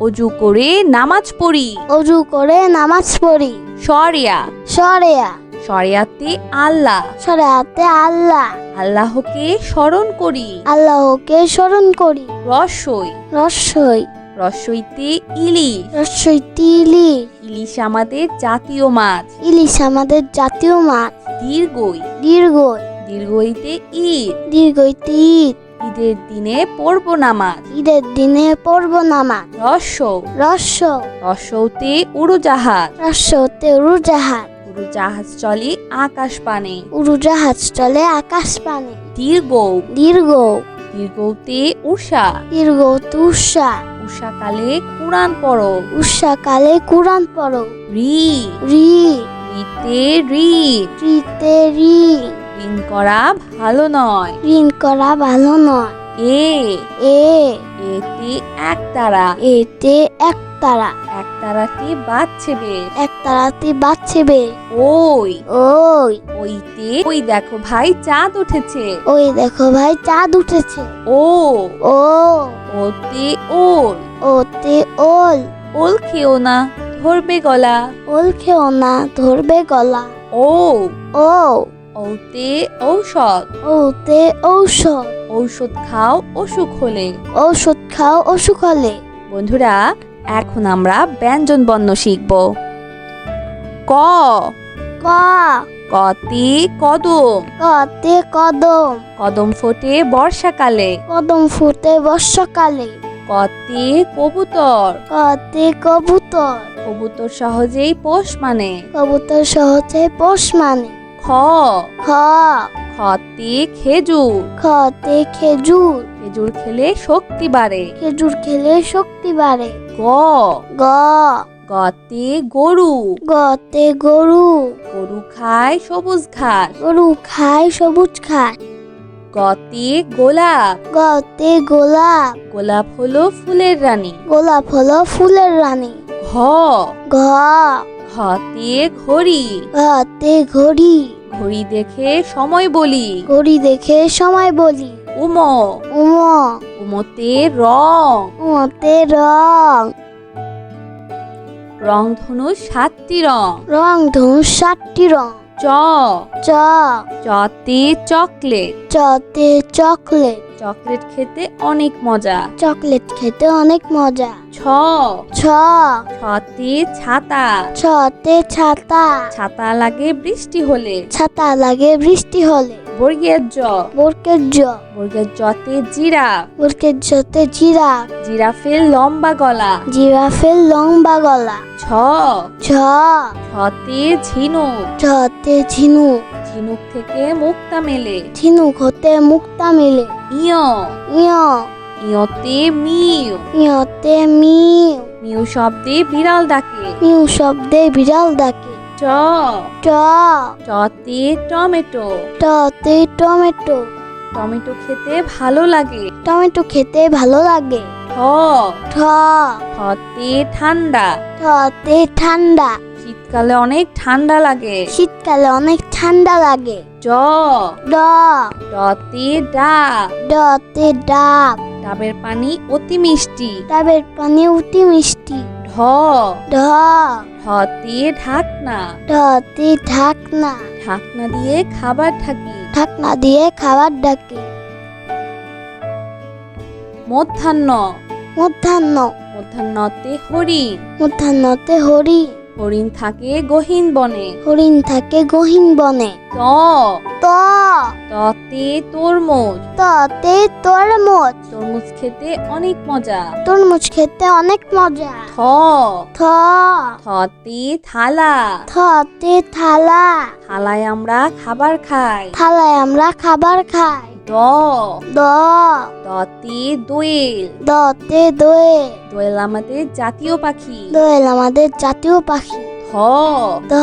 অজু করে নামাজ পড়ি। অজু করে নামাজ পড়ি। সরিয়া সরেয়া সরিয়াতে আল্লাহ। সরেয়াতে আল্লাহ। আল্লাহকে স্মরণ করি। আল্লাহকে স্মরণ করি। রসই। রসই। রসইতে ইলিশ। রসই তিলি ইলিশ আমাদের জাতীয় মাছ। ইলিশ আমাদের জাতীয় মাছ। দীর্ঘই। দীর্ঘই। দীর্ঘইতে ঈদ। দীর্ঘইতে ঈদ। ঈদের দিনে পড়ব নামাজ। ঈদের দিনে পড়ব নামাজ। রস রস রসৌতে উড়োজাহাজ। রসতে উড়োজাহাজ। উড়োজাহাজ চলে আকাশ পানে। উড়োজাহাজ চলে আকাশ পানে। দীর্ঘ দীর্ঘ দীর্ঘতে উষা। দীর্ঘ তুষা উষাকালে কুরআন পড়ো। উষাকালে কুরআন পড়ো। রি। রি। রিতে ঋণ রিতে রি। ঋণ করা ভালো নয়। ঋণ করা ভালো নয়। এ। এ। এতে এক তারা। এতে এক তারা। এক তারাটি বাজছে বেশ। এক তারাতে বাচ্চে বে ওই। ওই। ওইতে ওই দেখো ভাই চাঁদ উঠেছে। ওই দেখো ভাই চাঁদ উঠেছে। ও। ও। ওতে ওল। ওতে ওল। ওল খেও না ধরবে গলা। ওল খেও না ধরবে গলা। ও। ও। ওতে ঔষধ। ওতে ঔষধ। ঔষধ খাও অসুখ হলে ঔষধ খাও অসুখ হলে বন্ধুরা এখন আমরা ব্যঞ্জন বর্ণ শিখব। ক। ক। কতে কদম। কতে কদম। কদম ফোটে বর্ষাকালে। কদম ফুটে বর্ষাকালে। কতে কবুতর। কতে কবুতর। কবুতর সহজেই পোষ মানে। কবুতর সহজে পোষ মানে। খ। খ। খতে খেজুর। খতে খেজুর। খেজুর খেলে শক্তি বাড়ে। খেজুর খেলে শক্তি বাড়ে। গ। গ। গতে গরু। গতে গরু। গরু খায় সবুজ ঘাস। গরু খায় সবুজ ঘাস। গতে গোলাপ। গতে গোলাপ। গোলাপ হলো ফুলের রানী। গোলাপ হলো ফুলের রানী। ঘ। ঘ। ঘতে ঘড়ি। ঘতে ঘড়ি। ঘড়ি দেখে সময় বলি। ঘড়ি দেখে সময় বলি। উম। উম। উমতে রং। উমতে রং। রং ধনু সাতটি রং। রং ধনুষ সাতটি রং। চ। চ। চতে চকলেট। চতে চকলেট। চকলেট খেতে অনেক মজা। চকলেট খেতে অনেক মজা। ছ। ছ। ছতে ছাতা। ছতে ছাতা। ছাতা লাগে বৃষ্টি হলে। ছাতা লাগে বৃষ্টি হলে। বর্গের জ। বরকের জ। বর্গের জতে জিরাফ বরকের জতে জিরাফ জিরাফের লম্বা গলা। জিরাফের লম্বা গলা। ছ। ছ। ছতে ঝিনুক। ছতে ঝিনুক। ঝিনুক থেকে মুক্তা মেলে। ঝিনুক হতে মুক্তা মেলে। ইয়। ইয়। ইয়তে মিউ। ইয়তে মিউ। মিউ শব্দে বিড়াল ডাকে। মিউ শব্দে বিড়াল ডাকে। চ। ট চতে টমেটো। টতে টমেটো। টমেটো খেতে ভালো লাগে। টমেটো খেতে ভালো লাগে। ঠ। ঠ। ঠতে ঠান্ডা। ঠতে ঠান্ডা। শীতকালে অনেক ঠান্ডা লাগে। শীতকালে অনেক ঠান্ডা লাগে। জ। ড। ডতে ডাব ডতে ডাব ডাবের পানি অতি মিষ্টি। ডাবের পানি অতি মিষ্টি। ঢ। ঢ। ঢতে ঢাকনা। ঢতে ঢাকনা। ঢাকনা দিয়ে খাবার ঢাকি। ঢাকনা দিয়ে খাবার ডাকে মধ্যাহ্ন। মধ্যাহ্ন। মধ্যাহ্নতে হরিণ। মধ্যাহ্নতে হরি হরিণ থাকে গহীন বনে। হরিণ থাকে গহীন বনে। ত। ত। ততে তরমুজ ততে তরমুজ তরমুজ খেতে অনেক মজা। তরমুজ খেতে অনেক মজা। থ। থ। থতে থালা। থতে থালা। থালায় আমরা খাবার খাই। থালায় আমরা খাবার খাই। দ। দ। দতে দোয়েল। দতে দোয়ে দোয়েল আমাদের জাতীয় পাখি। দোয়েল আমাদের জাতীয় পাখি। ধ। ধ।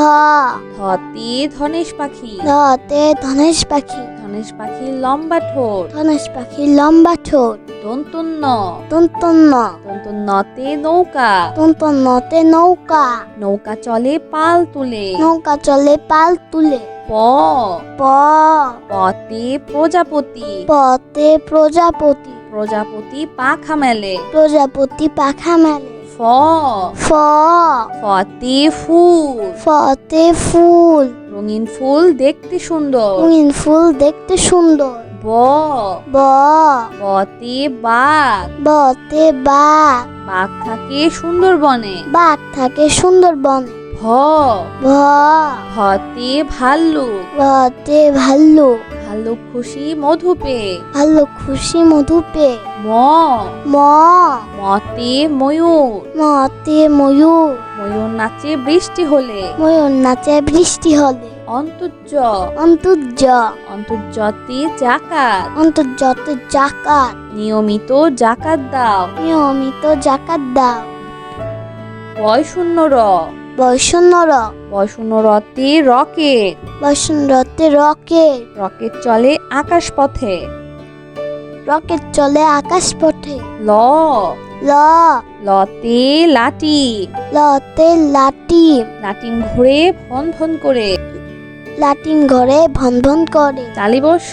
ধতে ধনেশ পাখি। ধতে ধনেশ পাখি। ধনেশ পাখির লম্বা ঠোঁট। ধনেশ পাখির লম্বা ঠোঁট। দন্তন্য তন্তন্ন দন্তন্নতে নৌকা। তন্তন্নতে নৌকা। নৌকা চলে পাল তুলে। নৌকা চলে পাল তুলে। প। প। পতে প্রজাপতি। পতে প্রজাপতি। প্রজাপতি পাখা মেলে। প্রজাপতি পাখা মেলে। ফ। ফ। ফতে ফুল। ফতে ফুল। রঙিন ফুল দেখতে সুন্দর। রঙিন ফুল দেখতে সুন্দর। ব। ব। বতে বাঘ। বতে বাঘ। বাঘ থাকে সুন্দরবনে। বাঘ থাকে সুন্দরবনে। ভ। ভ। ভতে ভাল্লুক। ভতে ভাল্লুক। ভাল্লুক খুশি মধু পেয়ে ভাল্লুক খুশি মধু পে। ম। ম। মতে ময়ূর। মতে ময়ূর। ময়ূর নাচে বৃষ্টি হলে। ময়ূর নাচে বৃষ্টি হলে। অন্তর্য অন্তর্য অন্তর্জতে জাকাত। অন্তর্যত জাকাত। নিয়মিত জাকাত দাও। নিয়মিত জাকাত দাও। বয় শূন্য র। বৈষণ্যর বয় শূন্য রতে রকেট বৈষণ্যতে রকেট রকেট চলে আকাশ পথে রকেট চলে আকাশ পথে ল। ল। লতে লাটি লতে লাটি লাটিম ঘুরে ভন ভন করে। লাটিন ঘরে ভন ভন করে। তালিবর্ষ।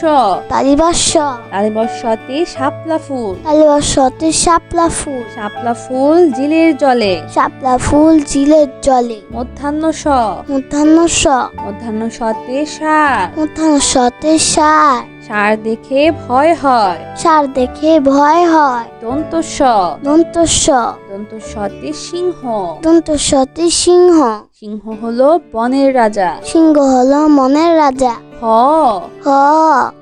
তালিবর্ষ। তালিবর্ষতে শাপলা ফুল। তালিবর্ষতে শাপলা ফুল। শাপলা ফুল জিলের জলে। শাপলা ফুল জিলের জলে। মধ্যাহ্ন স মধ্যাহ্ন স মধ্যাহ্ন সতে সার। মধ্যাহ্ন সতে সার। সার দেখে ভয় হয়। চার দেখে ভয় হয়। দন্ত স দন্ত স দন্ত সতে সিংহ। দন্ত সতে সিংহ। সিংহ হলো বনের রাজা। সিংহ হলো মনের রাজা। হ। হ।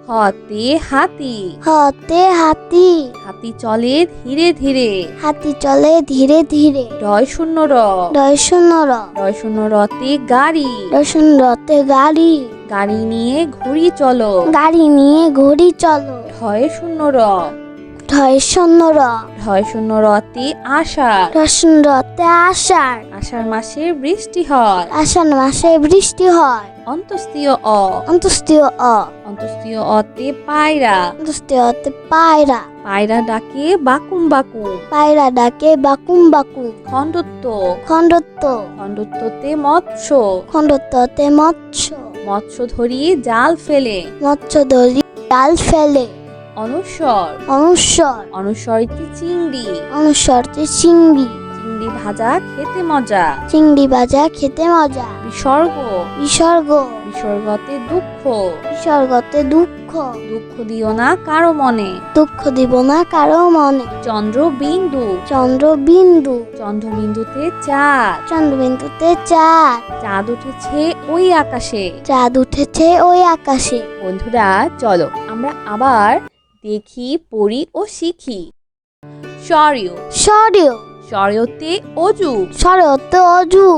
হতে হাতি। হতে হাতি। হাতি চলে ধীরে ধীরে। হাতি চলে ধীরে ধীরে। ডয় শূন্য র। শূন্য র। ডয় শূন্য রতে গাড়ি। দর্শন রতে গাড়ি। গাড়ি নিয়ে ঘুরি চলো। গাড়ি নিয়ে ঘড়ি চলো। ঢয় শূন্য র। ঢয় শূন্য র। ঢয় শূন্য রতে আষাঢ়। দর্শন রতে আষাঢ়। আষাঢ় মাসে বৃষ্টি হয়। আষাঢ় মাসে বৃষ্টি হয়। অন্তস্তীয় অ অন্তস্তীয় অ অন্তস্তীয় অতে পায়রা অন্তস্তীয়তে পায়রা পায়রা ডাকে বাকুম বাকুম পায়রা ডাকে বাকুম বাকুম খণ্ডত্ব খণ্ডত্ব খণ্ডত্বতে মৎস্য খণ্ডত্বতে মৎস্য মৎস্য ধরিয়ে জাল ফেলে মৎস্য ধরি ডাল ফেলে অনুস্বর অনুস্বর অনুস্বরটি চিংড়ি অনুস্বরতে চিংড়ি চিংড়ি ভাজা খেতে মজা। চিংড়ি ভাজা খেতে মজা। বিসর্গ। বিসর্গ। বিসর্গতে দুঃখ। বিসর্গতে দুঃখ। দুঃখ দিও না কারও মনে। দুঃখ দিব না কারও মনে। চন্দ্র বিন্দু চন্দ্র বিন্দু চন্দ্রবিন্দুতে চাঁদ। চন্দ্রবিন্দুতে চাঁদ। চাঁদ উঠেছে ওই আকাশে। চাঁদ উঠেছে ওই আকাশে। বন্ধুরা চলো আমরা আবার দেখি পড়ি ও শিখি। সরিয় সরিয় সরিয়তে অজু। সরতে অজু।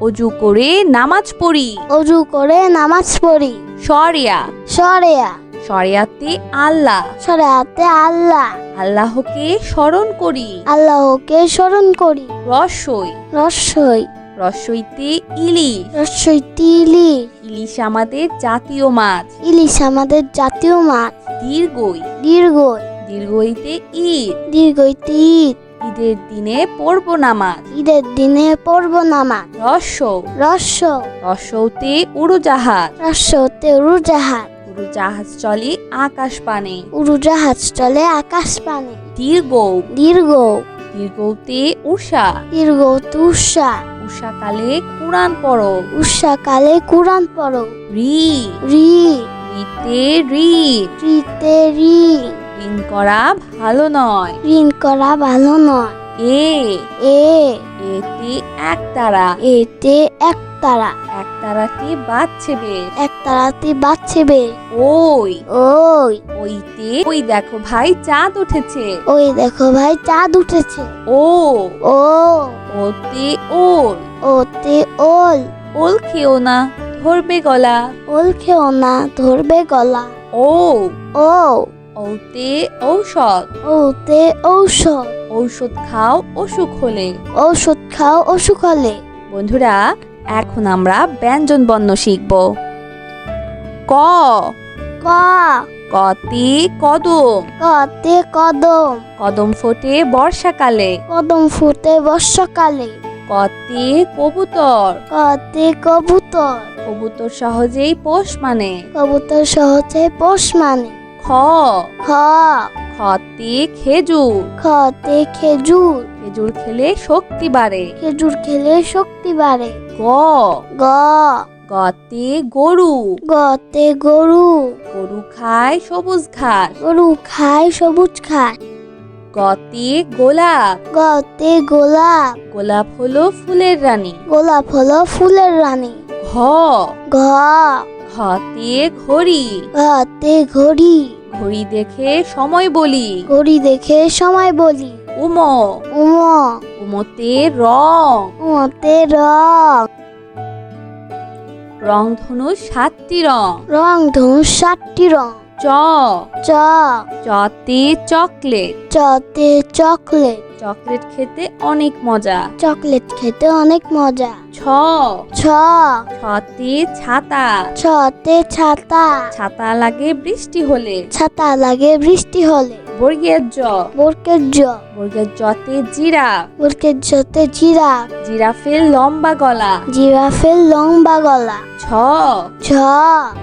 অজু করে নামাজ পড়ি। অজু করে নামাজ পড়ি। সরিয়া সরেয়া সরিয়াতে আল্লাহ। সরেয়াতে আল্লাহ। আল্লাহকে স্মরণ করি। আল্লাহকে স্মরণ করি। রসই। রসই। রসইতে ইলিশ। রসই তিলি ইলিশ আমাদের জাতীয় মাছ। ইলিশ আমাদের জাতীয় মাছ। দীর্ঘই। দীর্ঘই। দীর্ঘইতে ঈদ। দীর্ঘইতে ঈদ। ঈদের দিনে পড়ব নামাজ। ঈদের দিনে পড়ব নামাজ। রস রস্য রসৌতে উড়োজাহাজ। রস্যতে উড়োজাহাজ। উড়োজাহাজ চলে আকাশ পানে। উড়োজাহাজ চলে আকাশ পানে। দীর্ঘ। দীর্ঘ। দীর্ঘতে উষা। দীর্ঘ তুষা উষাকালে কোরআন পড়ো। উষাকালে কুরআন পড়ো। রি। রি। রিতে ঋণ রিতে ঋণ ঋণ করা ভালো নয়। ঋণ করা ভালো নয়। এ। এ। এতে এক তারা। এতে এক তারা। এক তারাটি বাজছে বেশ এক তারাতে বাচ্চে বে ওই। ওই। ওইতে ওই দেখো ভাই চাঁদ উঠেছে। ওই দেখো ভাই চাঁদ উঠেছে। ও। ও। ওতে ওল। ওতে ওল। ওল খেও না ধরবে গলা। ওল খেও না ধরবে গলা। ও। ও। ঔতে ঔষধ। ওতে ঔষধ। ঔষধ খাও অসুখ হলে। ঔষধ খাও অসুখ হলে। বন্ধুরা এখন আমরা ব্যঞ্জন বর্ণ শিখব। ক। ক। কতে কদম। কতে কদম। কদম ফোটে বর্ষাকালে। কদম ফুটে বর্ষাকালে। কতে কবুতর। কতে কবুতর। কবুতর সহজেই পোষ মানে। কবুতর সহজে পোষ মানে। খ। খ। খতে খেজুর। খতে খেজুর। খেজুর খেলে শক্তি বাড়ে। খেজুর খেলে শক্তি বাড়ে। গ। গ। গতে গরু। গতে গরু। গরু খায় সবুজ ঘাস। গরু খায় সবুজ খায় গতে গোলাপ। গতে গোলাপ। গোলাপ হলো ফুলের রানী। গোলাপ হলো ফুলের রানী। ঘ। ঘ। ঘতে ঘড়ি। ঘতে ঘড়ি। ঘড়ি দেখে সময় বলি। ঘড়ি দেখে সময় বলি। উম। উম। উমতে রং। উমতে রং। রং ধনু সাতটি রং। রং ধনু সাতটি রং। চ। চ। চতে চকলেট। চতে চকলেট। চকলেট খেতে অনেক মজা। চকলেট খেতে অনেক মজা। ছ। ছ। ছতে ছাতা। ছতে ছাতা। ছাতা লাগে বৃষ্টি হলে। ছাতা লাগে বৃষ্টি হলে। বর্গের জ। বরকের জ। বর্গের জতে জিরাফ বরকের জতে জিরাফ জিরাফের লম্বা গলা। জিরাফের লম্বা গলা। ছ। ছ।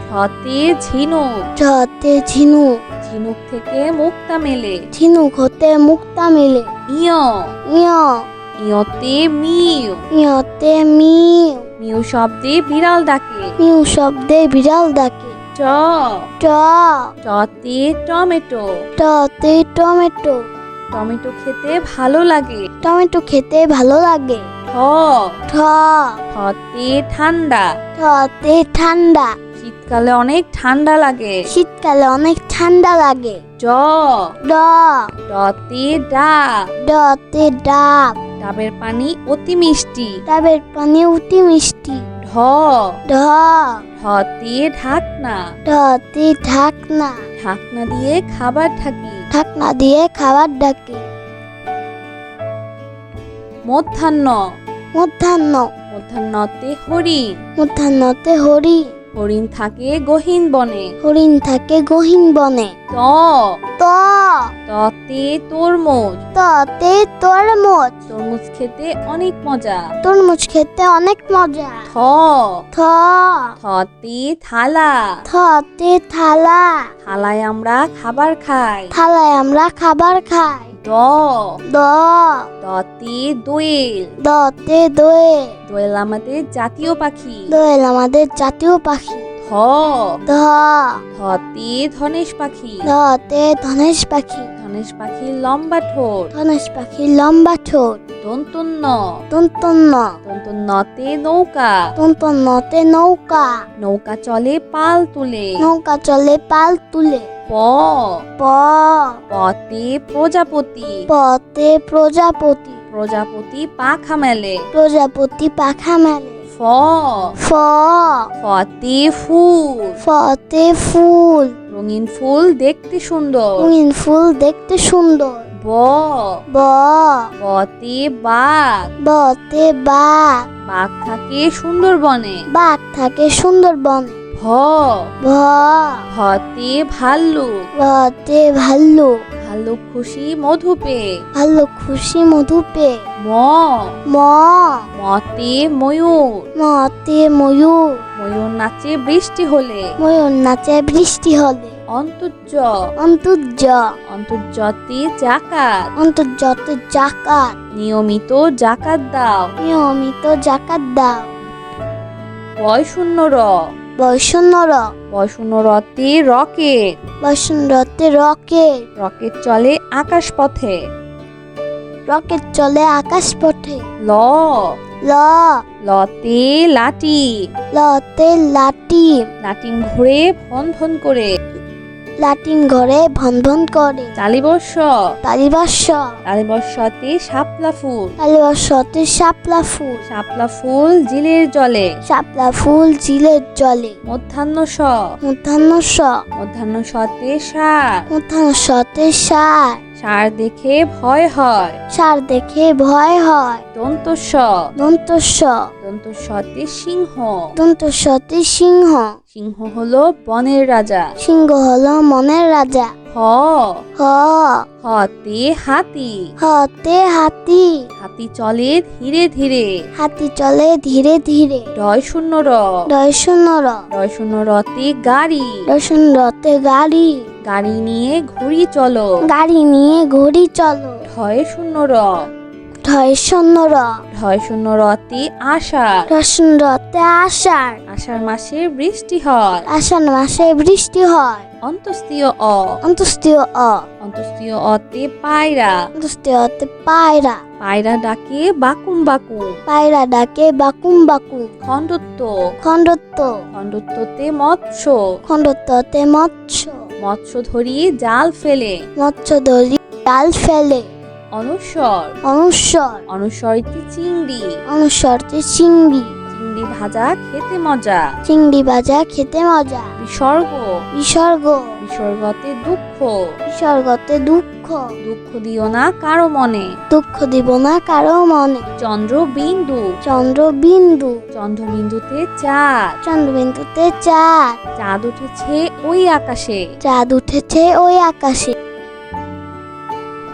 ছতে ঝিনুক। ছতে ঝিনুক। ঝিনুক থেকে মুক্তা মেলে। ঝিনুক হতে মুক্তা মেলে। ইয়। ইয়। ইয়তে মিউ। ইয়তে মিউ। মিউ শব্দে বিড়াল ডাকে। মিউ শব্দে বিড়াল ডাকে। চ। ট চতে টমেটো। টতে টমেটো। টমেটো খেতে ভালো লাগে। টমেটো খেতে ভালো লাগে। ঠ। ঠ। ঠতে ঠান্ডা। ঠতে ঠান্ডা। শীতকালে অনেক ঠান্ডা লাগে। শীতকালে অনেক ঠান্ডা লাগে। জ ড। ডতে ডাব ডতে ডাব ডাবের পানি অতি মিষ্টি। ডাবের পানি অতি মিষ্টি। ঢ। ঢ। ঢতে ঢাকনা। ঢতে ঢাকনা। ঢাকনা দিয়ে খাবার ঢাকি। ঢাকনা দিয়ে খাবার ডাকে মধ্যাহ্ন। মধ্যাহ্ন। মধ্যাহ্নতে হরিণ মধ্যাহ্নতে হরি। হরিণ থাকে গহীন বনে। হরিণ থাকে গহীন বনে। ত। ত। ততে তরমুজ ততে তরমুজ তরমুজ খেতে অনেক মজা। তরমুজ খেতে অনেক মজা। থ থ থতে থালা। থতে থালা। থালায় আমরা খাবার খাই। থালায় আমরা খাবার খাই। দ। দ। দতে দোয়েল। দতে দোয়েল। দোয়েল আমাদের জাতীয় পাখি। দোয়েল আমাদের জাতীয় পাখি। ধ। ধ। ধতে ধনেশ পাখি। ধতে ধনেশ পাখি। ধনেশ পাখির লম্বা ঠোঁট। ধনেশ পাখির লম্বা ঠোঁট। দন্তন্য তন্তন্ন দন্তন্নতে নৌকা। তন্তন্নতে নৌকা। নৌকা চলে পাল তুলে। নৌকা চলে পাল তুলে। প। প। পতে প্রজাপতি। পতে প্রজাপতি। প্রজাপতি পাখা মেলে। প্রজাপতি পাখা মেলে। ফ। ফ। ফতে ফুল ফতে ফুল রঙিন ফুল দেখতে সুন্দর। রঙিন ফুল দেখতে সুন্দর। ব। ব। বতে বাঘ বতে বাঘ বাঘ থাকে সুন্দরবনে। বাঘ থাকে সুন্দরবনে। ভ। ভ। ভতে ভাল্লুক ভতে ভাল্লুক ভাল্লুক খুশি মধু পেয়ে ভাল্লুক খুশি মধু পেয়ে ম। ম। মতে ময়ূর। মতে ময়ূর। ময়ূর নাচে বৃষ্টি হলে। ময়ূর নাচে বৃষ্টি হলে। অন্তর্য। অন্তর্য। অন্তর্জতে জাকাত। অন্তর্যত জাকাত। নিয়মিত জাকাত দাও। নিয়মিত জাকাত দাও। বয় শূন্য র। বৈষণ্যর বয় শূন্য রতে রকেট। বৈষণ্যতে রকেট। রকেট চলে আকাশ পথে রকেট চলে আকাশ পথে ল। ল। লতে লাটি। লতে লাটি। লাটিম ঘুরে ভন ভন করে। লাটিন ঘরে ভন ভন করে। তালিবর্ষ। তালিবাস তালিবর্ষতে শাপলা ফুল। তালিবর্ষতে শাপলা ফুল। শাপলা ফুল জিলের জলে। শাপলা ফুল ঝিলের জলে। মধ্যাহ্ন স মধ্যাহ্ন স মধ্যাহ্ন সতে সার। মধ্যাহ্ন সতে সার। সার দেখে ভয় হয়। সার দেখে ভয় হয়। দন্ত স দন্ত স দন্ত সতে সিংহ। দন্ত সতে সিংহ। সিংহ হলো বনের রাজা। সিংহ হলো মনের রাজা। হ। হ। হতে হাতি। হতে হাতি। হাতি চলে ধীরে ধীরে। হাতি চলে ধীরে ধীরে। ডয় শূন্য র। ডয় শূন্য র। ডয় শূন্য রতে গাড়ি। রসুন রথে গাড়ি। গাড়ি নিয়ে ঘুরি চলো। গাড়ি নিয়ে ঘড়ি চলো। ঢয় শূন্য র। ঢয় শূন্য র। ঢয় শূন্য রতে আষাঢ়। রসুন রথে আষাঢ়। আষাঢ় মাসে বৃষ্টি হয়। আষাঢ় মাসে বৃষ্টি হয়। অন্তস্তীয় অ। অন্তস্তীয় অ। অন্তস্তীয় অতে পায়রা। অন্তস্তীয় অতে পায়রা। পায়রা ডাকে বাকুম বাকুম। পায়রা ডাকে বাকুম বাকুম। খণ্ডত্ব। খণ্ডত্ব। খণ্ডত্বতে মৎস্য। খণ্ডত্বতে মৎস্য। মৎস্য ধরিয়ে জাল ফেলে। মৎস্য ধরি জাল ফেলে। অনুস্বর অনুস্বর অনুস্বরটি চিংড়ি। অনুস্বরতে চিংড়ি। চিংড়ি ভাজা খেতে মজা। চিংড়ি ভাজা খেতে মজা। বিসর্গ। বিসর্গ। বিসর্গতে দুঃখ। বিসর্গতে দুঃখ। দুঃখ দিও না কারও মনে। দুঃখ দিব না কারও মনে। চন্দ্র বিন্দু চন্দ্র বিন্দু চন্দ্রবিন্দুতে চাঁদ। চন্দ্রবিন্দুতে চাঁদ। চাঁদ উঠেছে ওই আকাশে। চাঁদ উঠেছে ওই আকাশে।